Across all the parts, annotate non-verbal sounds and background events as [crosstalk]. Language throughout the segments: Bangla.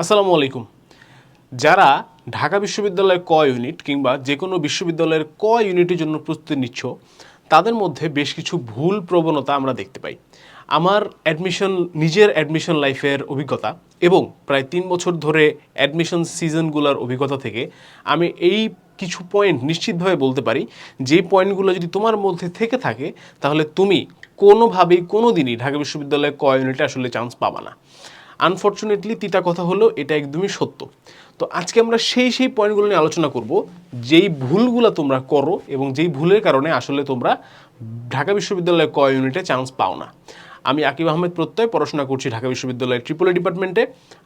আসসালামু আলাইকুম। যারা ঢাকা বিশ্ববিদ্যালয়ের ক ইউনিট কিংবা যে কোনো বিশ্ববিদ্যালয়ের ক ইউনিটের জন্য প্রস্তুতি নিচ্ছ, তাদের মধ্যে বেশ কিছু ভুল প্রবণতা আমরা দেখতে পাই। আমার অ্যাডমিশন নিজের অ্যাডমিশন লাইফের অভিজ্ঞতা এবং প্রায় তিন বছর ধরে অ্যাডমিশন সিজনগুলোর অভিজ্ঞতা থেকে আমি এই কিছু পয়েন্ট নিশ্চিতভাবে বলতে পারি, যে পয়েন্টগুলো যদি তোমার মধ্যে থেকে থাকে, তাহলে তুমি কোনোভাবেই কোনো দিনই ঢাকা বিশ্ববিদ্যালয়ে ক ইউনিটে আসলে চান্স পাবা না। আনফর্চুনেটলি তিতা কথা হলো, এটা একদমই সত্য। তো আজকে আমরা সেই সেই পয়েন্টগুলো নিয়ে আলোচনা করব, যেই ভুলগুলো তোমরা করো এবং যেই ভুলের কারণে আসলে তোমরা ঢাকা বিশ্ববিদ্যালয়ে ক ইউনিটে চান্স পাও না। আমি আকিব আহমেদ প্রত্যয়, পড়াশোনা করছি ঢাকা বিশ্ববিদ্যালয়ের ট্রিপল ডিপার্টমেন্টে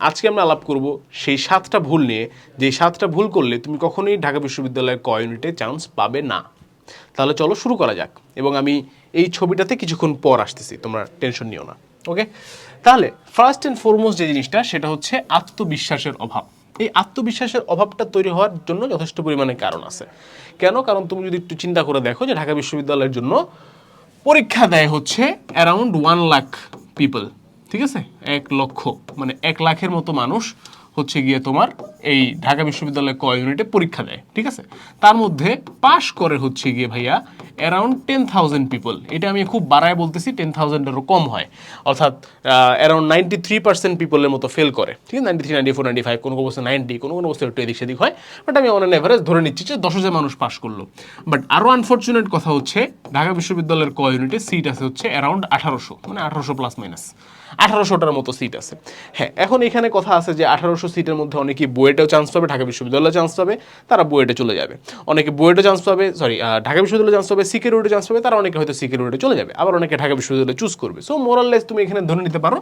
আজকে আমরা আলাপ করব সেই সাতটা ভুল নিয়ে যে সাতটা ভুল করলে তুমি কখনোই ঢাকা বিশ্ববিদ্যালয়ের ক ইউনিটে চান্স পাবে না। তাহলে চলো শুরু করা যাক, এবং আমি এই ছবিটাতে কিছুক্ষণ পর আসতেছি, তোমরা টেনশন নিও না ওকে তাহলে ফার্স্ট অ্যান্ড ফরমোস্ট যে জিনিসটা, সেটা হচ্ছে আত্মবিশ্বাসের অভাব। এই আত্মবিশ্বাসের অভাবটা তৈরি হওয়ার জন্য যথেষ্ট পরিমাণে কারণ আছে। কেন? কারণ তুমি যদি একটু চিন্তা করে দেখো যে ঢাকা বিশ্ববিদ্যালয়ের জন্য পরীক্ষা দেয় হচ্ছে অ্যারাউন্ড ওয়ান লাখ পিপল ঠিক আছে? এক লক্ষ মানে এক লাখের মতো মানুষ হচ্ছে গিয়ে তোমার এই ঢাকা বিশ্ববিদ্যালয় ক ইউনিটে পরীক্ষা দেয়, ঠিক আছে? তার মধ্যে পাশ করে হচ্ছে গিয়ে ভাইয়া অ্যারাউন্ড টেন থাউজেন্ড পিপল এটা আমি খুব বাড়ায় বলতেছি টেন থাউজেন্ডেরও কম হয়। অর্থাৎ অ্যারাউন্ড নাইনটি থ্রি পার্সেন্ট পিপলের মতো ফেল করে। ঠিক আছে? Ninety three ninety four ninety five কোনো কোনো অবস্থা নাইনটি কোনো কোনো অবস্থা একটু এদিক সেদিক হয়। বাট আমি অন এভারেজ ধরে নিচ্ছি যে দশ হাজার মানুষ পাশ করল। বাট আরও আনফর্চুনেট কথা হচ্ছে, ঢাকা বিশ্ববিদ্যালয়ের ক ইউনিটে সিট আছে হচ্ছে অ্যারাউন্ড আঠারোশো মানে আঠারোশো প্লাস মাইনাস আঠারোশোটার মতো সিট আছে। হ্যাঁ এখন এখানে কথা আছে যে আঠারোশো সিটের মধ্যে অনেকেই বুয়েটেও চান্স পাবে, ঢাকা বিশ্ববিদ্যালয়ে চান্স পাবে, তারা বুয়েটে চলে যাবে। অনেকে বুয়েটে চান্স পাবে সরি ঢাকা বিশ্ববিদ্যালয়ে চান্স পাবে সিকিউরিটি চান্স পাবে, তারা অনেকে হয়তো সিকিউরিটি চলে যাবে। আবার অনেকে ঢাকা বিশ্ববিদ্যালয়ে চুজ করবে। সো মোরাললেস তুমি এখানে ধরে নিতে পারো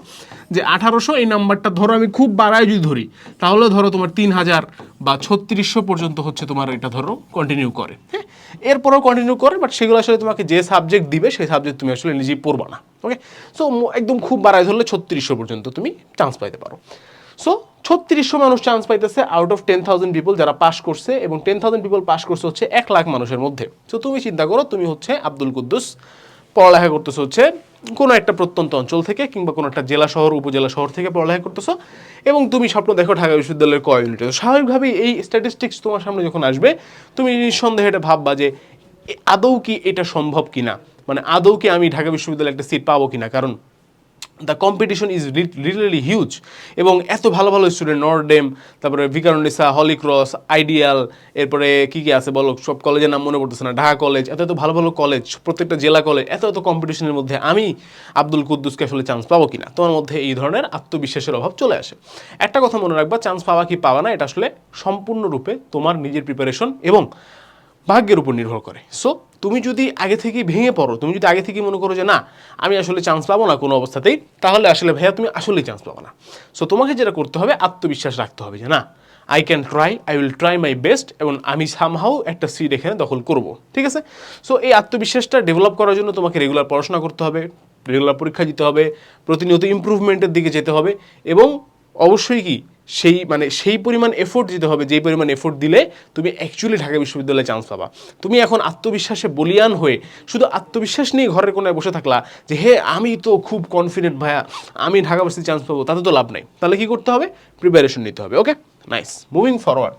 যে আঠারোশো এই নাম্বারটা ধরো আমি খুব বাড়ায় যদি ধরি, তাহলে ধরো তোমার তিন হাজার বা ছত্রিশশো পর্যন্ত হচ্ছে তোমার এটা ধরো কন্টিনিউ করে হ্যাঁ? এরপরেও কন্টিনিউ করে বাট সেগুলো আসলে তোমাকে যে সাবজেক্ট দিবে, সেই সাবজেক্ট তুমি আসলে নিজেই পড়বা না ওকে সো একদম খুব বাড়ায় ধরলে ছত্রিশশো পর্যন্ত তুমি চান্স পাইতে পারো। সো ছত্রিশশো মানুষ চান্স পাইতেছে out of ten thousand people যারা পাস করছে এবং টেন থাউজেন্ড পিপল পাস করছে হচ্ছে এক লাখ মানুষের মধ্যে। সো তুমি চিন্তা করো, তুমি হচ্ছে আব্দুল কুদ্দুস, পড়ালেখা করতেছো হচ্ছে কোনো একটা প্রত্যন্ত অঞ্চল থেকে কিংবা কোনো একটা জেলা শহর, উপজেলা শহর থেকে পড়ালেখা করতেছো এবং তুমি স্বপ্ন দেখো ঢাকা বিশ্ববিদ্যালয়ের ক ইউনিটে স্বাভাবিকভাবেই এই স্ট্যাটিস্টিক্স তোমার সামনে যখন আসবে, তুমি নিঃসন্দেহে এটা ভাববা যে আদৌ কি এটা সম্ভব কিনা? মানে আদৌ কি আমি ঢাকা বিশ্ববিদ্যালয়ে একটা সিট পাবো কিনা? কারণ the competition is really huge এবং এত ভালো ভালো স্টুডেন্ট নরডেম তারপরে ভিকারুন্ডিসা হলিক্রস আইডিয়াল এরপরে কী কী আছে বলো? সব কলেজের নাম মনে পড়তেছে না। ঢাকা কলেজ এত এত ভালো ভালো কলেজ প্রত্যেকটা জেলা কলেজ এত এত কম্পিটিশনের মধ্যে আমি আব্দুল কুদ্দুসকে আসলে চান্স পাবো কিনা? তোমার মধ্যে এই ধরনের আত্মবিশ্বাসের অভাব চলে আসে। একটা কথা মনে রাখবা চান্স পাওয়া কি পাওয়া না, এটা আসলে সম্পূর্ণরূপে তোমার নিজের প্রিপারেশন এবং ভাগ্যের উপর নির্ভর করে। সো তুমি যদি আগে থেকেই ভেঙে পড়ো, তুমি যদি আগে থেকেই মনে করো যে, না, আমি আসলে চান্স পাবো না কোনো অবস্থাতেই, তাহলে আসলে ভাইয়া তুমি আসলেই চান্স পাবো না। সো তোমাকে যেটা করতে হবে, আত্মবিশ্বাস রাখতে হবে যে, না I can try I will try my best এবং আমি সামহাও একটা সিট এখানে দখল করব, ঠিক আছে? সো এই আত্মবিশ্বাসটা ডেভেলপ করার জন্য তোমাকে রেগুলার পড়াশোনা করতে হবে রেগুলার পরীক্ষা দিতে হবে, প্রতিনিয়ত ইমপ্রুভমেন্টের দিকে যেতে হবে, এবং অবশ্যই কি সেই মানে সেই পরিমাণ এফোর্ট দিতে হবে, যেই পরিমাণ এফোর্ট দিলে তুমি অ্যাকচুয়ালি ঢাকা বিশ্ববিদ্যালয়ে চান্স পাবা। তুমি এখন আত্মবিশ্বাসে বলিয়ান হয়ে শুধু আত্মবিশ্বাস নিয়ে ঘরের কোনায় বসে থাকলা যে, হে, আমি তো খুব কনফিডেন্ট ভাইয়া, আমি ঢাকা ভার্সিটি চান্স পাবো, তাতে তো লাভ নাই। তাহলে কী করতে হবে? প্রিপারেশন নিতে হবে okay nice moving forward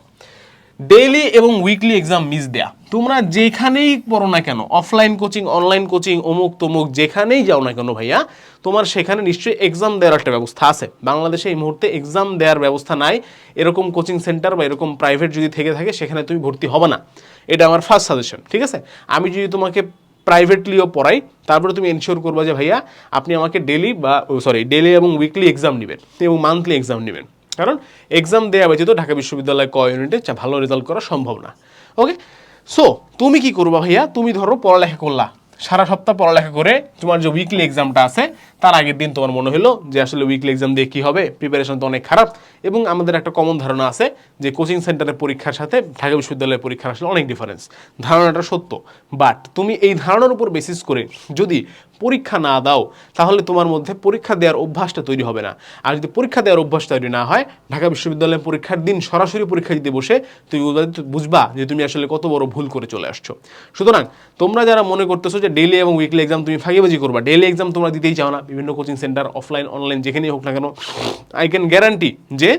daily এবং উইকলি এক্সাম মিস দেয়া। তোমরা যেখানেই পড়ো না কেন অফলাইন কোচিং অনলাইন কোচিং অমুক তমুক, যেখানেই যাও না কেন ভাইয়া, তোমার সেখানে নিশ্চয়ই এক্সাম দেওয়ার একটা ব্যবস্থা আছে। বাংলাদেশে এই মুহূর্তে এক্সাম দেওয়ার ব্যবস্থা নাই। এরকম কোচিং সেন্টার বা এরকম প্রাইভেট যদি থেকে থাকে, সেখানে তুমি ভর্তি হবে না। এটা আমার ফার্স্ট সাজেশন ঠিক আছে? আমি যদি তোমাকে প্রাইভেটলিও পড়াই, তারপরে তুমি এনশিওর করবা যে ভাইয়া, আপনি আমাকে ডেলি বা সরি ডেলি এবং উইকলি এক্সাম নেবেন এবং মান্থলি এক্সাম নেবেন। কারণ এক্সাম দেওয়া ব্যতীত ঢাকা বিশ্ববিদ্যালয় ক ইউনিটে ভালো রেজাল্ট করা সম্ভব না। ওকে সো তুমি কি করবা ভাইয়া? তুমি ধরো পড়ালেখা করলা। সারা সপ্তাহ পড়ালেখা করে তোমার যে উইকলি এক্সামটা আছে তার আগের দিন তোমার মনে হলো যে আসলে উইকলি এক্সাম দিয়ে কী হবে? প্রিপারেশন তো অনেক খারাপ এবং আমাদের একটা কমন ধারণা আছে যে কোচিং সেন্টারের পরীক্ষার সাথে ঢাকা বিশ্ববিদ্যালয়ের পরীক্ষার আসলে অনেক ডিফারেন্স ধারণাটা সত্য। বাট তুমি এই ধারণার উপর বেসিস করে যদি পরীক্ষা না দাও, তাহলে তোমার মধ্যে পরীক্ষা দেওয়ার অভ্যাসটা তৈরি হবে না। আর যদি পরীক্ষা দেওয়ার অভ্যাস তৈরি না হয়, ঢাকা বিশ্ববিদ্যালয়ের পরীক্ষার দিন সরাসরি পরীক্ষা দিতে বসে তুমি বুঝবা- যে তুমি আসলে কত বড় ভুল করে চলে আসছো। সুতরাং তোমরা যারা মনে করতেছো যে ডেইলি এবং উইকলি এক্সাম তুমি ফাঁকিবাজি করবা ডেইলি এক্সাম তোমরা দিতেই চাও না বিভিন্ন কোচিং সেন্টার অফলাইন অনলাইন যেখানেই হোক না কেন আই ক্যান গ্যারান্টি যে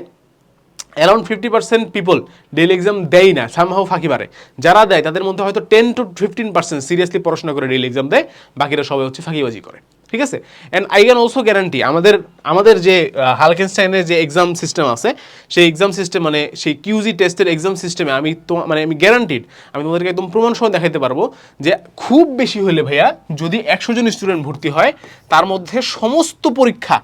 around fifty percent people daily exam দেয় না সামহাও ফাঁকি পারে যারা দেয়, তাদের মধ্যে হয়তো ten to fifteen percent seriously পড়াশোনা করে ডেলি এক্সাম দেয়, বাকিরা সবাই হচ্ছে ফাঁকিবাজি করে। ঠিক আছে? And I can also guarantee আমাদের আমাদের যে হালকেনস্টাইনের যে এক্সাম সিস্টেম আছে, সেই এক্সাম সিস্টেম মানে সেই কিউজি টেস্টের এক্সাম সিস্টেমে আমি তো মানে আমি গ্যারান্টিড আমি তোমাদেরকে একদম প্রমাণ সহ দেখাতে পারব যে খুব বেশি হলে ভাইয়া, যদি একশো জন স্টুডেন্ট ভর্তি হয়, তার মধ্যে সমস্ত পরীক্ষা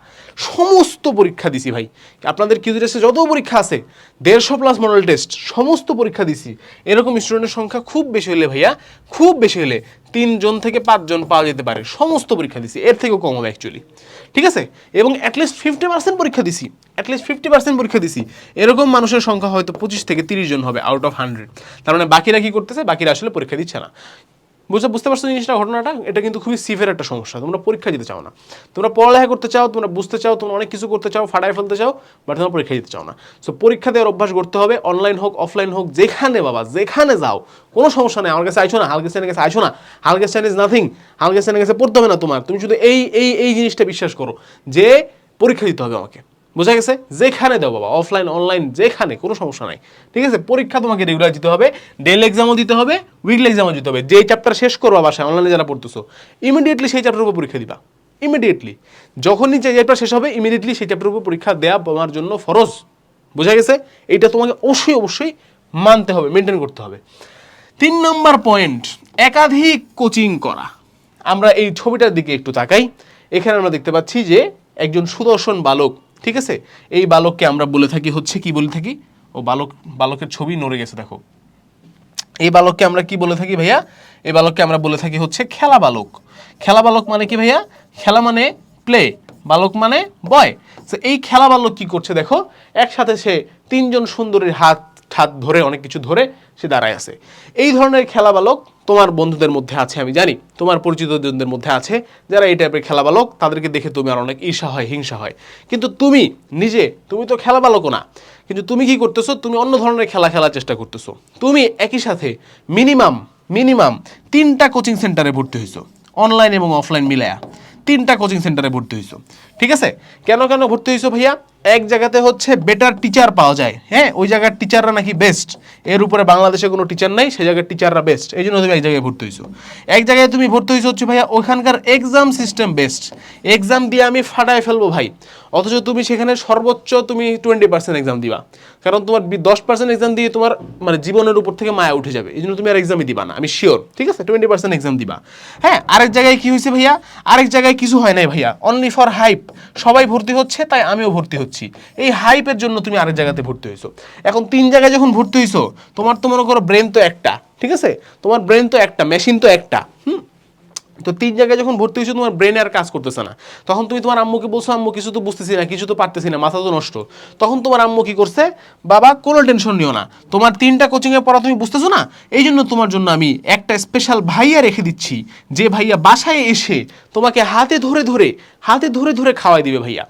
সমস্ত পরীক্ষা দিছি ভাই। আপনাদের কিউজি টেস্টে যত পরীক্ষা আছে, দেড়শো প্লাস মডেল টেস্ট সমস্ত পরীক্ষা দিছি। এরকম স্টুডেন্টের সংখ্যা খুব বেশি হলে ভাইয়া, খুব বেশি হলে তিনজন থেকে পাঁচজন পাওয়া যেতে পারে। সমস্ত পরীক্ষা দিছি। এর থেকেও কম হবে অ্যাকচুয়ালি ঠিক আছে? এবং অ্যাটলিস্ট ফিফটি পার্সেন্ট পরীক্ষা দিছি। অ্যাটলিস্ট ফিফটি পার্সেন্ট পরীক্ষা দিছি। এরকম মানুষের সংখ্যা হয়তো পঁচিশ থেকে তিরিশ জন হবে আউট অফ হান্ড্রেড তার মানে বাকিরা কী করতেছে? বাকিরা আসলে পরীক্ষা দিচ্ছে না। বুঝতে বুঝতে পারছ জিনিসটা, ঘটনাটা? এটা কিন্তু খুবই সিভিয়ার একটা সমস্যা। তোমরা পরীক্ষা দিতে চাও না। তোমরা পড়ালেখা করতে চাও, তোমরা বুঝতে চাও, তোমরা অনেক কিছু করতে চাও, ফাটায় ফেলতে চাও বাট তোমরা পরীক্ষা দিতে চাও না। সো পরীক্ষা দেওয়ার অভ্যাস করতে হবে অনলাইন হোক অফলাইন হোক, যেখানে বাবা, যেখানে যাও, কোনো সমস্যা নেই। আমার কাছে আইছো না হালকেস্টাইনের কাছে আইছো না হালকেস্টাইন ইজ নাথিং হালকেস্টাইনের কাছে পড়তে হবে না তোমার। তুমি শুধু এই এই এই জিনিসটা বিশ্বাস করো যে পরীক্ষা দিতে হবে আমাকে। বোঝা গেছে? যেখানে দাও বাবা অফলাইন অনলাইন যেখানে, কোনো সমস্যা নাই। ঠিক আছে? পরীক্ষা তোমাকে রেগুলার দিতে হবে ডেল এক্সামও দিতে হবে উইকলি এক্সামও দিতে হবে। যেই চ্যাপ্টার শেষ করবা বাসায় অনলাইনে যারা পড়তেছো ইমিডিয়েটলি সেই চ্যাপ্টার উপর পরীক্ষা দিবা। ইমিডিয়েটলি যখনই যে চ্যাপ্টার শেষ হবে ইমিডিয়েটলি সেই চ্যাপ্টার উপর পরীক্ষা দেওয়া তোমার জন্য ফরজ। বোঝা গেছে? এইটা তোমাকে অবশ্যই অবশ্যই মানতে হবে মেনটেন করতে হবে। তিন নম্বর পয়েন্ট একাধিক কোচিং করা। আমরা এই ছবিটার দিকে একটু তাকাই। এখানে আমরা দেখতে পাচ্ছি যে, একজন সুদর্শন বালক ঠিক আছে? এই বালককে আমরা বলে থাকি, হচ্ছে কি বলে থাকি? ও বালক, বালকের ছবি নড়ে গেছে, দেখো। এই বালককে আমরা কি বলে থাকি ভাইয়া? এই বালককে আমরা বলে থাকি হচ্ছে খেলা বালক। খেলা বালক মানে কি ভাইয়া? খেলা মানে প্লে বালক মানে বয় তো এই খেলা বালক কি করছে, দেখো? একসাথে সে তিনজন সুন্দরীর হাত, ঠাত ধরে, অনেক কিছু ধরে সে দাঁড়ায় আছে। এই ধরনের খেলা বালক তোমার বন্ধুদের মধ্যে আছে, আমি জানি। তোমার পরিচিতজনদের মধ্যে আছে, যারা এই টাইপের খেলা বালক, তাদেরকে দেখে তুমি আর অনেক ঈর্ষা হয়, হিংসা হয়। কিন্তু তুমি, নিজে, তুমি তো খেলা বালকও না। কিন্তু তুমি কি করতেছো? তুমি অন্য ধরনের খেলা খেলার চেষ্টা করতেছো। তুমি একই সাথে মিনিমাম মিনিমাম তিনটা কোচিং সেন্টারে ভর্তি হয়েছো অনলাইন এবং অফলাইন মিলায়া। তিনটা কোচিং সেন্টারে ভর্তি হয়েছো ঠিক আছে? কেন কেন ভর্তি হয়েছো ভাইয়া? এক জায়গাতে হচ্ছে বেটার টিচার পাওয়া যায়। হ্যাঁ ওই জায়গার টিচাররা নাকি বেস্ট এর উপরে বাংলাদেশে কোনো টিচার নাই, সেই জায়গার টিচাররা বেস্ট এই জন্য তুমি এক জায়গায় ভর্তি হয়েছো। এক জায়গায় তুমি ভর্তি হয়েছো হচ্ছে ভাইয়া ওখানকার এক্সাম সিস্টেম বেস্ট এক্সাম দিয়ে আমি ফাটায় ফেলব ভাই। অথচ তুমি সেখানে সর্বোচ্চ তুমি টোয়েন্টি পার্সেন্ট এক্সাম দিবা। কারণ তোমার দশ পার্সেন্ট এক্সাম দিয়ে তোমার মানে জীবনের উপর থেকে মায়া উঠে যাবে। এই জন্য তুমি আর এক্সামই দিবা না, আমি শিওর ঠিক আছে? টোয়েন্টি পার্সেন্ট এক্সাম দিবা। হ্যাঁ আরেক জায়গায় কি হয়েছে ভাইয়া? আরেক জায়গায় কিছু হয় নাই ভাইয়া। অনলি ফর হাইপ সবাই ভর্তি হচ্ছে, তাই আমিও ভর্তি হচ্ছি। এই হাইপের জন্য তুমি আরেক জায়গাতে ভর্তি হয়েছো। এখন তিন জায়গায় যখন ভর্তি হয়েছো, তোমার তো মনে করো ব্রেন তো একটা, ঠিক আছে? তোমার ব্রেন তো একটা মেশিন তো একটা, হুম? তো তিন জায়গায় যখন ভর্তি হয়েছো, তোমার ব্রেন আর কাজ করতেছে না। তখন তুমি তোমার আম্মুকে বলছো, আম্মু, কিছু তো বুঝতেছি না, কিছু তো পারতেছি না, মাথা তো নষ্ট। তখন তোমার আম্মু কি করছে, বাবা, কোনো টেনশন নিও না। তোমার তিনটা কোচিংয়ে পড়া তুমি বুঝতেছো না? এই জন্য তোমার জন্য আমি একটা স্পেশাল ভাইয়া রেখে দিচ্ছি, যে ভাইয়া বাসায় এসে তোমাকে হাতে ধরে ধরে, হাতে ধরে ধরে খাওয়াই দিবে ভাইয়া।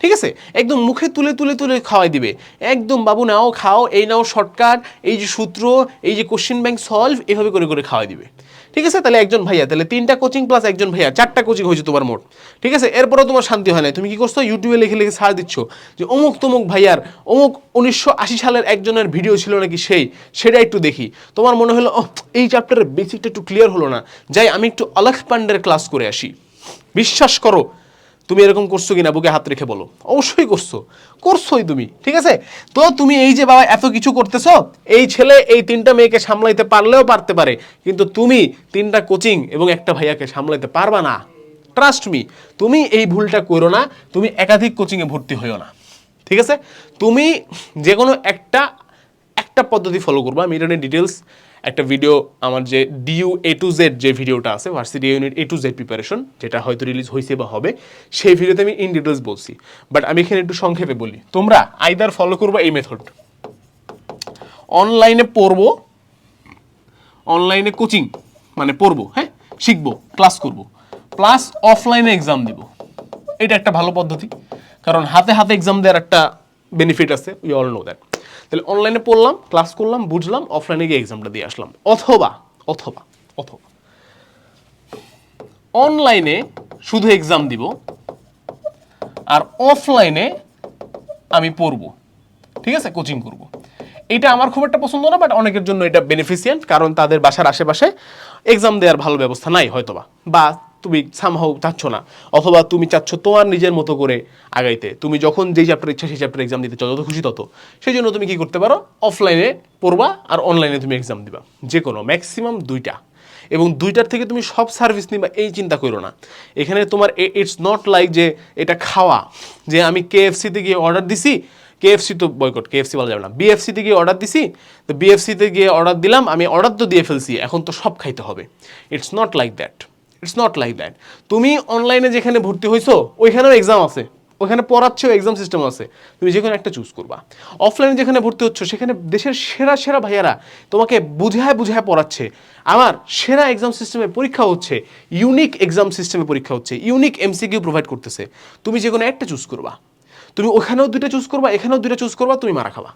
ঠিক আছে? একদম মুখে তুলে তুলে তুলে খাওয়াই দিবে। একদম, বাবু, নাও খাও, এই নাও শর্টকাট এই যে সূত্র, এই যে কোশ্চেন ব্যাংক সলভ এভাবে করে করে খাওয়াই দিবে। ঠিক আছে? তাহলে একজন ভাইয়া, তাহলে তিনটা কোচিং প্লাস একজন ভাইয়া, চারটা কোচিং হয়েছে তোমার মোট। ঠিক আছে? এরপরেও তোমার শান্তি হয় না তুমি কি করছ? ইউটিউবে লিখে লিখে সার দিচ্ছ যে, অমুক তমুক ভাইয়ার, অমুক উনিশশো আশি সালের একজনের ভিডিও ছিল নাকি সেই, সেটা একটু দেখি। তোমার মনে হলো এই চ্যাপ্টারের বেসিকটা একটু ক্লিয়ার হলো না। যাই, আমি একটু অলেখ পান্ডের ক্লাস করে আসি। বিশ্বাস করো তুমি এরকম করছ কিনা বুকে হাত রেখে বলো। অবশ্যই করছ। করছোই তুমি, ঠিক আছে? তো তুমি এই যে বাবা এত কিছু করতেছো, এই ছেলে এই তিনটা মেয়েকে সামলাইতে পারলেও পারতে পারে, কিন্তু তুমি তিনটা কোচিং এবং একটা ভাইয়াকে সামলাইতে পারবা না। ট্রাস্ট মি তুমি এই ভুলটা করো না, তুমি একাধিক কোচিংয়ে ভর্তি হইও না। ঠিক আছে? তুমি যে কোনো একটা একটা পদ্ধতি ফলো করব আমি এটা নিয়ে ডিটেলস একটা ভিডিও আমার যে ডিউ এ টু জেড যে ভিডিওটা আছে varsity unit A to Z preparation যেটা হয়তো রিলিজ হয়েছে বা হবে, সেই ভিডিওতে আমি ইন ডিটেলস বলছি। বাট আমি এখানে একটু সংক্ষেপে বলি। তোমরা আইদার ফলো করব এই মেথড অনলাইনে পড়ব। অনলাইনে কোচিং মানে পড়ব হ্যাঁ? শিখব ক্লাস করব। প্লাস অফলাইনে এক্সাম দিব। এটা একটা ভালো পদ্ধতি। কারণ হাতে হাতে এক্সাম দেওয়ার একটা বেনিফিট আছে উই অল নো দ্যাট তাহলে অনলাইনে পড়লাম ক্লাস করলাম, বুঝলাম অফলাইনে গিয়ে এক্সামটা দিয়ে আসলাম। অথবা অথবা অথবা। অনলাইনে শুধু এক্সাম দিব, আর অফলাইনে আমি পড়ব। ঠিক আছে? কোচিং করব। এটা আমার খুব একটা পছন্দ না বাট অনেকের জন্য এটা বেনিফিসিয়েন্ট কারণ তাদের বাসার আশেপাশে এক্সাম দেওয়ার ভালো ব্যবস্থা নাই হয়তোবা, বা তুমি সামহাও চাচ্ছ না। অথবা তুমি চাচ্ছ তোমার নিজের মতো করে আগাইতে। তুমি যখন যেই চ্যাপ্টার ইচ্ছা সেই চ্যাপ্টার এক্সাম দিতে চাও, যত খুশি তত। সেই জন্য তুমি কি করতে পারো? অফলাইনে পড়বা আর অনলাইনে তুমি এক্সাম দিবা। যে কোনো ম্যাক্সিমাম দুইটা। এবং দুইটার থেকে তুমি সব সার্ভিস নিবা, এই চিন্তা করো না। এখানে তোমার ইটস নট লাইক যে এটা খাওয়া, যে আমি কেএফসিতে গিয়ে অর্ডার দিছি কেএফসি তো বয়কট কেএফসি বলা যাবে না। বিএফসিতে গিয়ে অর্ডার দিছি, তো বিএফসিতে গিয়ে অর্ডার দিলাম, আমি অর্ডার তো দিয়ে ফেলছি, এখন তো সব খাইতে হবে। It's not like that it's not like that তুমি অনলাইনে যেখানে ভর্তি হয়েছো ওইখানেও এক্সাম আছে। ওখানে পড়াচ্ছেও এক্সাম সিস্টেম আছে। তুমি যে একটা চুজ করবা। অফলাইনে যেখানে ভর্তি হচ্ছ, সেখানে দেশের সেরা সেরা ভাইয়ারা তোমাকে বুঝায় বুঝায় পড়াচ্ছে। আমার সেরা এক্সাম সিস্টেমে পরীক্ষা হচ্ছে ইউনিক এক্সাম সিস্টেমে পরীক্ষা হচ্ছে ইউনিক এমসিকিউ প্রোভাইড করতেছে। তুমি যে কোনো একটা চুজ করবা। তুমি ওখানেও দুইটা চুজ করবা, এখানেও দুইটা চুজ করবা, তুমি মারা খাবা।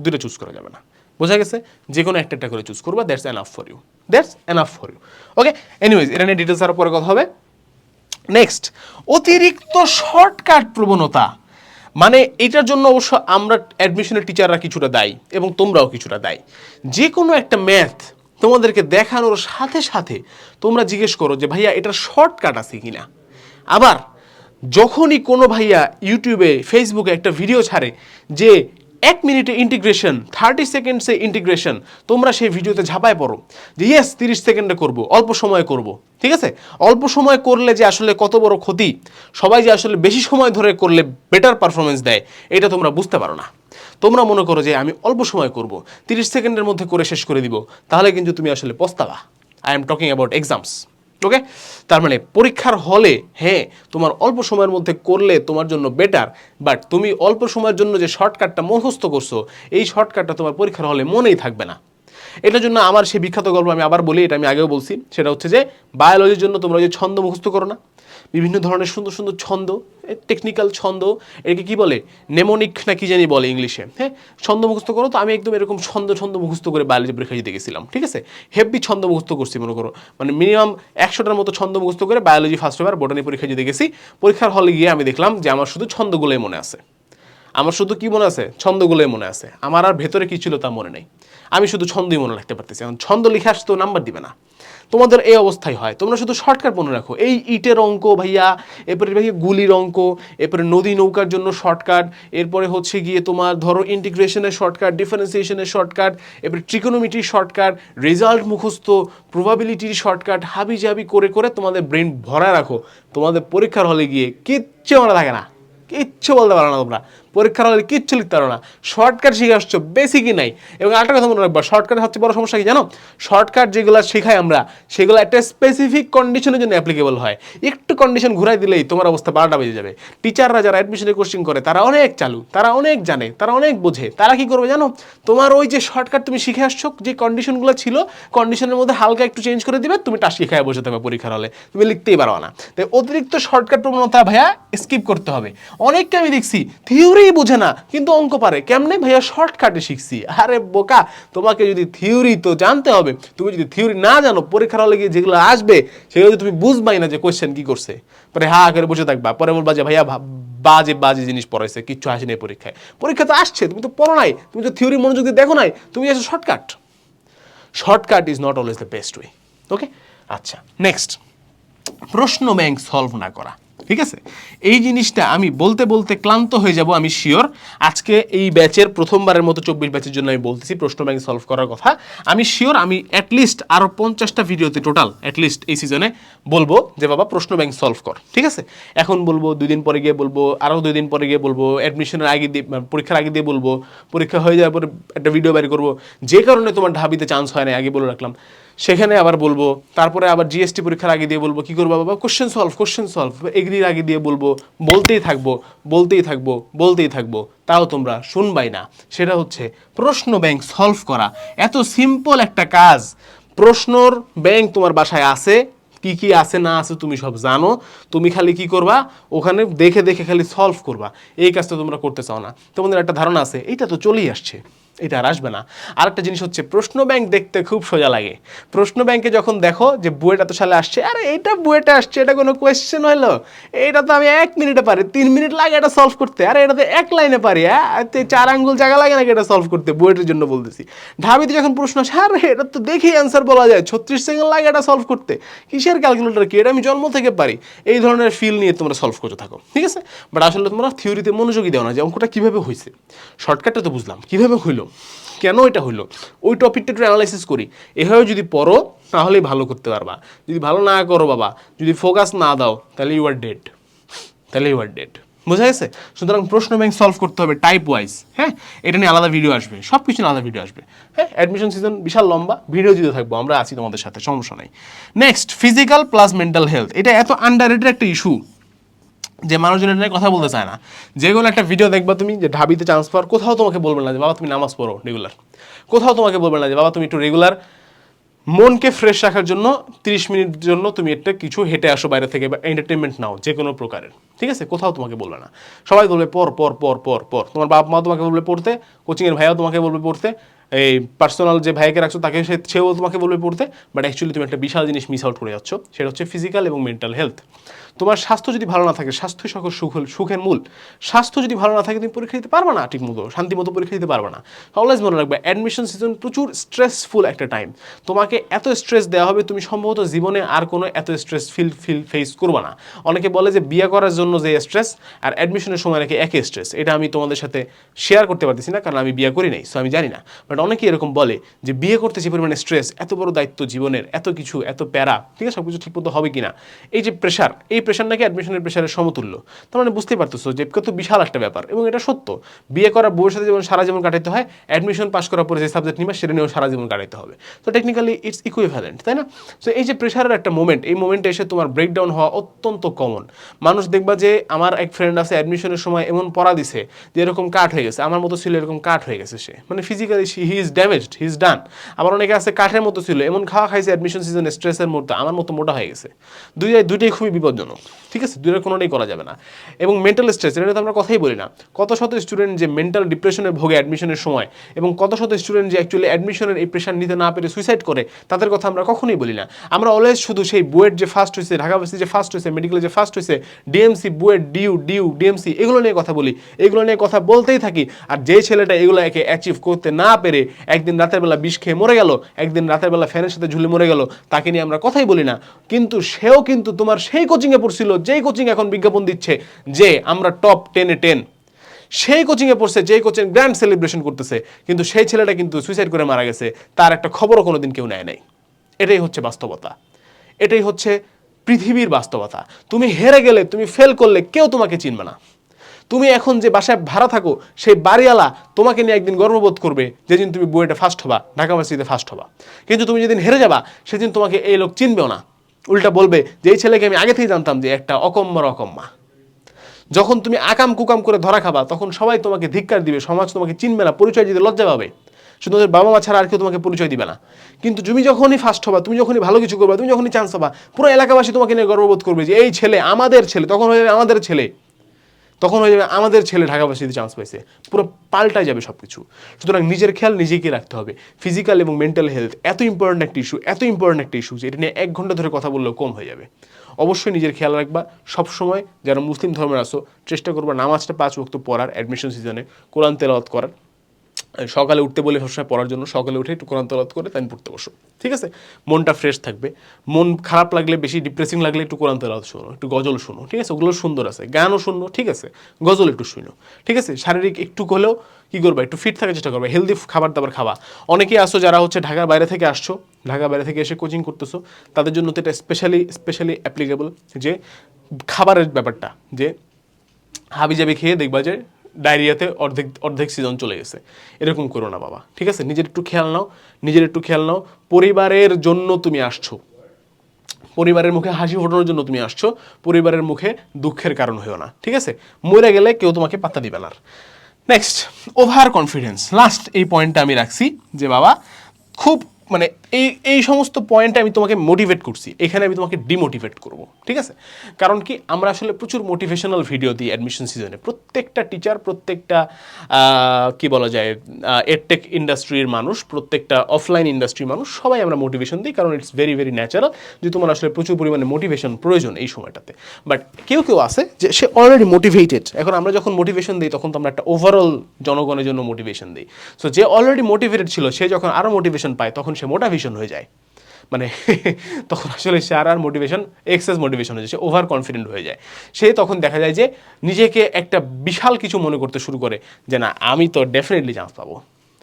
দুইটা চুজ করা যাবে না। বোঝা গেছে? যে কোনো একটা একটা করে চুজ করবা that's enough for you that's enough for you okay anyways এটা নিয়ে ডিটেলস আরও পরে কথা হবে। নেক্সট অতিরিক্ত শর্টকাট প্রবণতা। মানে এটার জন্য অবশ্য আমরা অ্যাডমিশনের টিচাররা কিছুটা দায়ী এবং তোমরাও কিছুটা দায়ী। যে কোনো একটা ম্যাথ তোমাদেরকে দেখানোর সাথে সাথে তোমরা জিজ্ঞেস করো যে, ভাইয়া, এটার শর্টকাট আছে কি না আবার, যখনই কোনো ভাইয়া ইউটিউবে ফেসবুকে একটা ভিডিও ছাড়ে যে এক মিনিটে ইন্টিগ্রেশন থার্টি সেকেন্ডসে ইন্টিগ্রেশন তোমরা সেই ভিডিওতে ঝাঁপায় পড়ো যে ইয়েস তিরিশ সেকেন্ডে করব, অল্প সময়ে করব। ঠিক আছে? অল্প সময় করলে যে আসলে কত বড় ক্ষতি, সবাই যে আসলে বেশি সময় ধরে করলে বেটার পারফরমেন্স দেয়, এটা তোমরা বুঝতে পারো না। তোমরা মনে করো যে, আমি অল্প সময় করব, তিরিশ সেকেন্ডের মধ্যে করে শেষ করে দিব। তাহলে কিন্তু তুমি আসলে পস্তাবা। I am talking about exams okay তার মানে পরীক্ষার হলে হ্যাঁ তোমার অল্প সময়ের মধ্যে করলে তোমার জন্য বেটার বাট তুমি অল্প সময়ের জন্য যে শর্টকাটটা মুখস্থ করছ, এই শর্টকাটটা তোমার পরীক্ষার হলে মনেই থাকবে না। এটার জন্য আমার সেই বিখ্যাত গল্প আমি আবার বলি, এটা আমি আগেও বলছি। সেটা হচ্ছে যে বায়োলজির জন্য তোমরা যে ছন্দ মুখস্থ করো না। বিভিন্ন ধরনের সুন্দর সুন্দর ছন্দ টেকনিক্যাল ছন্দ, এটাকে কি বলে? নেমোনিক না কি জানি বলে ইংলিশে। হ্যাঁ? ছন্দ মুখস্থ করো তো, আমি একদম এরকম ছন্দ ছন্দ মুখস্থ করে বায়োলজি পরীক্ষা দিতে গেছিলাম, ঠিক আছে? হেভি ছন্দ মুখস্থ করছি, মনে করো। মানে মিনিমাম একশোটার মতো ছন্দ মুখস্থ করে বায়োলজি ফার্স্ট পেপার বোটানি পরীক্ষা দিতে গেছি। পরীক্ষার হলে গিয়ে আমি দেখলাম যে আমার শুধু ছন্দগুলোই মনে আছে। আমার শুধু কি মনে আছে? ছন্দগুলোই মনে আছে। আমার আর ভেতরে কি ছিল তা মনে নেই। আমি শুধু ছন্দই মনে রাখতে পারতেছি। এখন ছন্দ লিখে আসতো নাম্বার দিবে না। তোমাদের এই অবস্থায় হয়। তোমরা শুধু শর্টকাট মনে রাখো। এই ইটের অঙ্ক ভাইয়া, এরপরে ভাইয়া গুলির অঙ্ক, এরপরে নদী নৌকার জন্য শর্টকাট, এরপরে হচ্ছে গিয়ে তোমার ধরো ইন্টিগ্রেশনের শর্টকাট ডিফারেন্সিয়েশনের শর্টকাট, এরপরে ট্রিকোনোমিটির শর্টকাট রেজাল্ট মুখস্থ প্রবাবিলিটির শর্টকাট হাবি জাবি করে করে তোমাদের ব্রেন ভরা রাখো। তোমাদের পরীক্ষার হলে গিয়ে কিচ্ছু মনে থাকে না। কিচ্ছু বলতে পারো না তোমরা। পরীক্ষার হলে কিচ্ছু লিখতে পারো না। শর্টকাট শিখে আসছো বেসিকই নাই। এবং আরেকটা কথা মনে রাখবা শর্টকাট হচ্ছে বড় সমস্যা কি জানো? শর্টকাট যেগুলো শেখাই আমরা, সেগুলো একটা স্পেসিফিক কন্ডিশনের জন্য অ্যাপ্লিকেবল হয়। একটু কন্ডিশন ঘুরাই দিলেই তোমার অবস্থা বারোটা বেজে যাবে। টিচাররা যারা অ্যাডমিশনের কোচিং করে, তারা অনেক চালু, তারা অনেক জানে, তারা অনেক বোঝে। তারা কি করবে জানো? তোমার ওই যে শর্টকাট তুমি শিখে আসছো, যে কন্ডিশনগুলো ছিল কন্ডিশনের মধ্যে হালকা একটু চেঞ্জ করে দিবে, তুমি টাস শিখায় বসে থাকবে পরীক্ষার হলে। তুমি লিখতেই পারো না। তাই অতিরিক্ত শর্টকাট প্রবণতা ভাইয়া স্কিপ করতে হবে। অনেককে আমি দেখছি থিওরি বোঝে না। কিন্তু অঙ্ক পারে। কেমনে ভাইয়া শর্টকাটে শিখছি? আরে বোকা, তোমাকে যদি থিওরি তো জানতে হবে, তুমি যদি থিওরি না জানো, পরীক্ষার হলে গিয়ে যেগুলো আসবে, সেগুলো যদি তুমি বুঝবাই না যে কোয়েশ্চেন কি করছে। পরে হা করে বসে থাকবা। পরে বলবা যে ভাইয়া বাজে বাজে জিনিস পড়াইছে, কিচ্ছু আসেনি এই পরীক্ষায়। পরীক্ষা তো আসছে, তুমি তো পড়ো নাই। তুমি তো থিওরি মনোযোগ দিয়ে দেখো নাই, তুমি এসে shortcut shortcut is not always the best way okay আচ্ছা নেক্সট প্রশ্ন ব্যাংক সলভ না করা। ঠিক আছে? এই জিনিসটা আমি বলতে বলতে ক্লান্ত হয়ে যাব, আমি শিওর আজকে এই ব্যাচের প্রথমবারের মতো চব্বিশ ব্যাচের জন্য আমি বলতেছি, প্রশ্ন ব্যাংক সলভ করার কথা। আমি শিওর আমি অ্যাটলিস্ট আরও পঞ্চাশটা ভিডিওতে টোটাল অ্যাটলিস্ট এই সিজনে বলব যে, বাবা, প্রশ্ন ব্যাংক সলভ কর। ঠিক আছে? এখন বলব, দুই দিন পরে গিয়ে বলব আরও দুই দিন পরে গিয়ে বলব অ্যাডমিশনের আগে দিয়ে মানে পরীক্ষার আগে দিয়ে বলব, পরীক্ষা হয়ে যাওয়ার পরে একটা ভিডিও বের করব। যে কারণে তোমার ঢাবিতে চান্স হয় না আগে বলে রাখলাম। সেখানে আবার বলব, তারপরে আবার জিএসটি পরীক্ষার আগে দিয়ে বলব, কি করব বাবা? কোশ্চেন সলভ কোশ্চেন সলভ এগ্রির আগে দিয়ে বলব, বলতেই থাকব বলতেই থাকব বলতেই থাকব, তাও তোমরা শুনবাই না। সেটা হচ্ছে প্রশ্ন ব্যাংক সলভ করা। এত সিম্পল একটা কাজ। প্রশ্নর ব্যাংক তোমার বাসায় আছে, কি কি আছে না আছে তুমি সব জানো। তুমি খালি কি করবা? ওখানে দেখে দেখে খালি সলভ করবা। এই কাজটা তোমরা করতে চাও না। তোমাদের একটা ধারণা আছে, এইটা তো চলেই আসছে। এটা আর আসবে না। আরেকটা জিনিস হচ্ছে, প্রশ্ন ব্যাংক দেখতে খুব সোজা লাগে। প্রশ্ন ব্যাংকে যখন দেখো যে বুয়েটা তো সালে আসছে, আরে এটা বুয়েটা আসছে, এটা কোনো কোয়েশ্চেন হলো? এটা তো আমি এক মিনিটে পারি, তিন মিনিট লাগে এটা সলভ করতে। আরে এটা তো এক লাইনে পারি হ্যাঁ? চার আঙ্গুল জায়গা লাগে নাকি এটা সলভ করতে, বুয়েটের জন্য বলতেছি। ঢাবিতে যখন প্রশ্ন আসে, আরে এটা তো দেখেই অ্যান্সার বলা যায়, ছত্রিশ সেকেন্ড লাগে এটা সলভ করতে। কিসের ক্যালকুলেটর কি? এটা আমি জন্ম থেকে পারি। এই ধরনের ফিল নিয়ে তোমরা সলভ করতে থাকো, ঠিক আছে? বাট আসলে তোমরা থিওরিতে মনোযোগী দাও না যে অঙ্কটা কীভাবে হয়েছে শর্টকাটটা তো বুঝলাম, কীভাবে হইল? কেন এটা হইল? ওই টপিকটা একটু অ্যানালাইসিস করি। এভাবে যদি পড়ো, তাহলেই ভালো করতে পারবা। যদি ভালো না করো বাবা, যদি ফোকাস না দাও, তাহলে ইউ আর ডেড তাহলে ইউ আর ডেড বোঝা গেছে? সুতরাং প্রশ্ন ব্যাংক সলভ করতে হবে টাইপ ওয়াইজ হ্যাঁ? এটা নিয়ে আলাদা ভিডিও আসবে। সব কিছু আলাদা ভিডিও আসবে। হ্যাঁ? অ্যাডমিশন সিজন বিশাল লম্বা। ভিডিও দিতে থাকব। আমরা আছি তোমাদের সাথে, সমস্যা নাই। Next physical plus mental health এটা এত আন্ডার একটা ইস্যু যে মানুষজন এটা কথা বলতে চায় না। যেগুলো একটা ভিডিও দেখবা তুমি যে ঢাবিতে চান্স পাওয়ার, কোথাও তোমাকে বলবে না যে, বাবা, তুমি নামাজ পড়ো রেগুলার কোথাও তোমাকে বলবে না যে, বাবা, তুমি একটু রেগুলার মনকে ফ্রেশ রাখার জন্য, তিরিশ মিনিট জন্য তুমি একটা কিছু হেঁটে আসো বাইরে থেকে বা এন্টারটেনমেন্ট নাও যে কোনো প্রকারের। ঠিক আছে? কোথাও তোমাকে বলবে না। সবাই বলবে, পর পর পর পর পর। তোমার বাপ মা তোমাকে বলবে, পড়তে। কোচিংয়ের ভাইয়াও তোমাকে বলবে, পড়তে। এই পার্সোনাল যে ভাইকে রাখছো, তাকে সে, সেও তোমাকে বলবে, পড়তে। বাট অ্যাকচুয়ালি তুমি একটা বিশাল জিনিস মিস আউট করে যাচ্ছ। সেটা হচ্ছে ফিজিক্যাল এবং মেন্টাল হেলথ তোমার স্বাস্থ্য যদি ভালো না থাকে, স্বাস্থ্যই সকল সুখ সুখের মূল। স্বাস্থ্য যদি ভালো না থাকে, তুমি পরীক্ষা দিতে পারবে না ঠিক মতো শান্তি মতো পরীক্ষা দিতে পারবে না। অলওয়েজ মনে রাখবে অ্যাডমিশন সিজন প্রচুর স্ট্রেসফুল একটা টাইম তোমাকে এত স্ট্রেস দেওয়া হবে, তুমি সম্ভবত জীবনে আর কোনো এত স্ট্রেস ফিল ফিল ফেস করবে না। অনেকে বলে যে, বিয়ে করার জন্য যে স্ট্রেস আর অ্যাডমিশনের সময় নাকি একই স্ট্রেস এটা আমি তোমাদের সাথে শেয়ার করতে পারতেছি না, কারণ আমি বিয়ে করি নাই সো আমি জানি না। বাট অনেকে এরকম বলে যে, বিয়ে করতে যে পরিমাণে স্ট্রেস এত বড় দায়িত্ব জীবনের, এত কিছু, এত প্যারা, ঠিক আছে সব কিছু ঠিকমতো হবে কিনা? এই যে প্রেশার এই প্রেশার নাকি অ্যাডমিশনের প্রেশারের সমতুল্য। তার মানে বুঝতেই পারতেছো যে, কত বিশাল একটা ব্যাপার, এবং এটা সত্য। বিয়ে করা বউয়ের সাথে যেমন সারা জীবন কাটাতে হয় অ্যাডমিশন পাস করার পরে যে সাবজেক্ট নিবে, সেটা নিয়েও সারা জীবন কাটাতে হবে। তো টেকনিক্যালি ইটস ইকুইভ্যালেন্ট তাই না? সো এই যে প্রেশারের একটা মোমেন্ট এই মোমেন্টে এসে তোমার ব্রেকডাউন হওয়া অত্যন্ত কমন মানুষ দেখবা যে আমার এক ফ্রেন্ড আছে অ্যাডমিশনের সময় এমন পড়া দিছে যে এরকম কাট হয়ে গেছে। আমার মতো ছিল এরকম কাট হয়ে গেছে সে। মানে physically he is damaged he is done আবার অনেকে আছে কাঠের মতো ছিল, এমন খাওয়া খাইছে অ্যাডমিশন সিজন স্ট্রেসের মধ্যে আমার মতো মোটা হয়ে গেছে। দুইটাই দুইটাই খুবই বিপজ্জনক, ঠিক আছে? দুইটার কোনোটাই করা যাবে না। এবং মেন্টাল স্ট্রেস এটা তো আমরা কথাই বলি না। কত শত স্টুডেন্ট যে মেন্টাল ডিপ্রেশনে ভোগে অ্যাডমিশনের সময়, এবং কত শত স্টুডেন্ট যে অ্যাকচুয়ালি অ্যাডমিশনের এই প্রেশার নিতে না পেরে সুইসাইড করে, তাদের কথা আমরা কখনোই বলি না। আমরা অলওয়েজ শুধু সেই বুয়েট যে ফার্স্ট হয়েছে ঢাকা ভার্সিটি যে ফার্স্ট হয়েছে মেডিকেলে যে ফার্স্ট হয়েছে DMC BUET, DU DU, DMC, এগুলো নিয়ে কথা বলি। এগুলো নিয়ে কথা বলতেই থাকি। আর যে ছেলেটা এগুলো একে অ্যাচিভ করতে না পেরে একদিন রাতের বেলা বিষ খেয়ে মরে গেল, একদিন রাতের বেলা ফ্যানের সাথে ঝুলে মরে গেল, তাকে নিয়ে আমরা কথাই বলি না। কিন্তু সেও কিন্তু তোমার সেই কোচিংয়ে পড়ছিল, যেই কোচিং এখন বিজ্ঞাপন দিচ্ছে, যে আমরা টপ টেনে টেন সেই কোচিংয়ে পড়ছে, যেই কোচিং গ্র্যান্ড সেলিব্রেশন করতেছে। কিন্তু সেই ছেলেটা কিন্তু সুইসাইড করে মারা গেছে। তার একটা খবরও কোনোদিন কেউ নেয় নাই। এটাই হচ্ছে বাস্তবতা। এটাই হচ্ছে পৃথিবীর বাস্তবতা। তুমি হেরে গেলে, তুমি ফেল করলে কেউ তোমাকে চিনবে না। তুমি এখন যে বাসায় ভাড়া থাকো, সেই বাড়িওয়ালা তোমাকে নিয়ে একদিন গর্ববোধ করবে, যেদিন তুমি বইটা ফার্স্ট হবা, ঢাকা ফার্স্ট হবা। কিন্তু তুমি যেদিন হেরে যাবা, সেদিন তোমাকে এই লোক চিনবেও না। উল্টা বলবে যে, এই ছেলেকে আমি আগে থেকেই জানতাম যে, একটা অকম্মার অকম্মা। যখন তুমি আকাম কুকাম করে ধরা খাবা, তখন সবাই তোমাকে ধিক্কার দিবে, সমাজ তোমাকে চিনবে না, পরিচয় দিতে লজ্জা পাবে। তোদের বাবা মা ছাড়া আর কেউ তোমাকে পরিচয় দিবে না। কিন্তু তুমি যখনই ফার্স্ট হবা, তুমি যখনই ভালো কিছু করবা, তুমি যখনই চান্স পাবা, পুরো এলাকাবাসী তোমাকে নিয়ে গর্ববোধ করবে যে, এই ছেলে আমাদের ছেলে। তখন হয়ে যাবে আমাদের ছেলে। তখন হয়ে যাবে আমাদের ছেলে ঢাকাবাসীতে চান্স পাইছে। পুরো পাল্টায় যাবে সব কিছু সুতরাং নিজের খেয়াল নিজেকে রাখতে হবে। ফিজিক্যাল এবং মেন্টাল হেলথ এত ইম্পর্ট্যান্ট একটা ইস্যু এত ইম্পর্ট্যান্ট একটা ইস্যু যে, এটা নিয়ে এক ঘণ্টা ধরে কথা বললেও কম হয়ে যাবে। অবশ্যই নিজের খেয়াল রাখবা। সবসময় যারা মুসলিম ধর্মের আসো চেষ্টা করবা নামাজটা পাঁচ ওয়াক্ত পড়ার অ্যাডমিশন সিজনে কোরআন তেলাওয়াত করার। সকালে উঠতে বলে সবসময় পড়ার জন্য সকালে উঠে একটু কোরআন তেলাওয়াত করে তাই পড়তে বসো। ঠিক আছে? মনটা ফ্রেশ থাকবে। মন খারাপ লাগলে বেশি ডিপ্রেসিং লাগলে একটু কোরআন তেলাওয়াত শোনো, একটু গজল শোনো, ঠিক আছে? ওগুলো সুন্দর আছে। গানও শুনো, ঠিক আছে? গজল একটু শুনো, ঠিক আছে? শারীরিক একটু হলেও কী করবা? একটু ফিট থাকার চেষ্টা করবে। হেলদি খাবার দাবার খাওয়া অনেকেই আসো যারা হচ্ছে ঢাকার বাইরে থেকে আসছো, ঢাকার বাইরে থেকে এসে কোচিং করতেছো, তাদের জন্য তো এটা স্পেশালি স্পেশালি অ্যাপ্লিকেবল যে খাবারের ব্যাপারটা, যে হাবি জাবি খেয়ে দেখবা যে ডায়রিয়াতে অর্ধেক অর্ধেক সিজন চলে গেছে। এরকম করো না বাবা, ঠিক আছে? নিজের একটু খেয়াল নাও, নিজের একটু খেয়াল নাও। পরিবারের জন্য তুমি আসছো। পরিবারের মুখে হাসি ফোটানোর জন্য তুমি আসছো। পরিবারের মুখে দুঃখের কারণ হয়েও না, ঠিক আছে? মরে গেলে কেউ তোমাকে পাত্তা দিবে না নেক্সট ওভার কনফিডেন্স লাস্ট এই পয়েন্টটা আমি রাখছি যে বাবা, খুব মানে এই এই সমস্ত পয়েন্টে আমি তোমাকে মোটিভেট করছি। এখানে আমি তোমাকে ডিমোটিভেট করব, ঠিক আছে? কারণ কি, আমরা আসলে প্রচুর মোটিভেশনাল ভিডিও দিই অ্যাডমিশন সিজনে প্রত্যেকটা টিচার প্রত্যেকটা কি বলা যায় এডটেক ইন্ডাস্ট্রির মানুষ, প্রত্যেকটা অফলাইন ইন্ডাস্ট্রির মানুষ, সবাই আমরা মোটিভেশন দিই কারণ ইটস ভেরি ভেরি ন্যাচারাল যে তোমার আসলে প্রচুর পরিমাণে মোটিভেশন প্রয়োজন এই সময়টাতে। বাট কেউ কেউ আছে যে সে অলরেডি মোটিভেটেড এখন আমরা যখন মোটিভেশন দিই, তখন তো আমরা একটা ওভারঅল জনগণের জন্য মোটিভেশন দিই। সো যে অলরেডি মোটিভেটেড ছিল, সে যখন আরও মোটিভেশন পায়, তখন সে মোটিভেশন হয়ে যায়। মানে [laughs] তখন আসলে সে আর আর মোটিভেশন এক্সেস মোটিভেশন হয়ে যায়, সে ওভার কনফিডেন্ট হয়ে যায়। সে তখন দেখা যায় যে নিজেকে একটা বিশাল কিছু মনে করতে শুরু করে যে, না, আমি তো ডেফিনেটলি চান্স পাবো।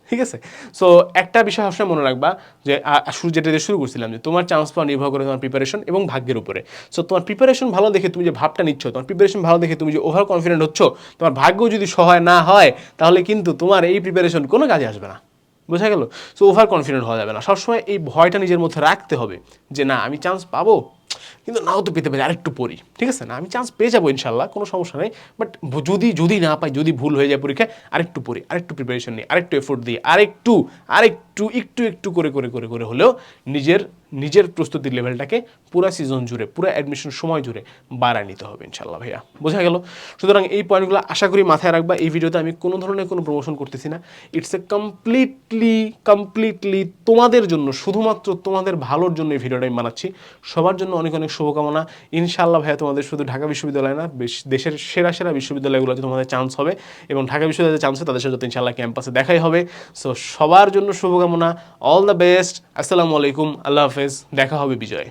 ঠিক আছে? সো একটা বিষয় সবসময় মনে রাখবা যে শুরু যেটা দিয়ে শুরু করছিলাম যে, তোমার চান্স পাওয়া নির্ভর করে তোমার প্রিপারেশন এবং ভাগ্যের উপরে। সো তোমার প্রিপারেশন ভালো দেখে তুমি যে ভাবটা নিচ্ছ, তোমার প্রিপারেশন ভালো দেখে তুমি যে ওভার কনফিডেন্ট হচ্ছ, তোমার ভাগ্য যদি সহায় না হয়, তাহলে কিন্তু তোমার এই প্রিপারেশন কোনো কাজে আসবে না। বোঝা গেল? সো ওভার কনফিডেন্ট হওয়া যাবে না। সবসময় এই ভয়টা নিজের মধ্যে রাখতে হবে যে, না, আমি চান্স পাবো কিন্তু নাও তো পেতে পারি, আরেকটু পড়ি, ঠিক আছে? না, আমি চান্স পেয়ে যাব ইনশাল্লাহ, কোনো সমস্যা নেই বাট যদি যদি না পাই, যদি ভুল হয়ে যায় পরীক্ষায়, আরেকটু পড়ি, আরেকটু প্রিপারেশন নিই, আরেকটু এফোর্ট দিই, আরেকটু আরেকটু, একটু একটু করে করে করে করে হলেও নিজের নিজের প্রস্তুতির লেভেলটাকে পুরো সিজন জুড়ে, পুরো অ্যাডমিশন সময় জুড়ে বাড়ায় নিতে হবে ইনশাল্লাহ ভাইয়া। বোঝা গেল? সুতরাং এই পয়েন্টগুলো আশা করি মাথায় রাখবা, এই ভিডিওতে আমি কোনো ধরনের কোনো প্রমোশন করতেছি না। ইটস এ কমপ্লিটলি কমপ্লিটলি তোমাদের জন্য, শুধুমাত্র তোমাদের ভালোর জন্য এই ভিডিওটা আমি বানাচ্ছি। সবার জন্য অনেক অনেক শুভকামনা। ইনশাল্লাহ ভাইয়া, তোমাদের শুধু ঢাকা বিশ্ববিদ্যালয় না দেশের সেরা সেরা বিশ্ববিদ্যালয়গুলোতে তোমাদের চান্স হবে এবং ঢাকা বিশ্ববিদ্যালয়ে চান্স হবে তাদের সাথে তো ইনশাল্লাহ ক্যাম্পাসে দেখাই হবে। সো সবার জন্য শুভকামনা অল দ্য বেস্ট আসসালামু আলাইকুম, আল্লাহ হাফেজ, দেখা হবে বিজয়।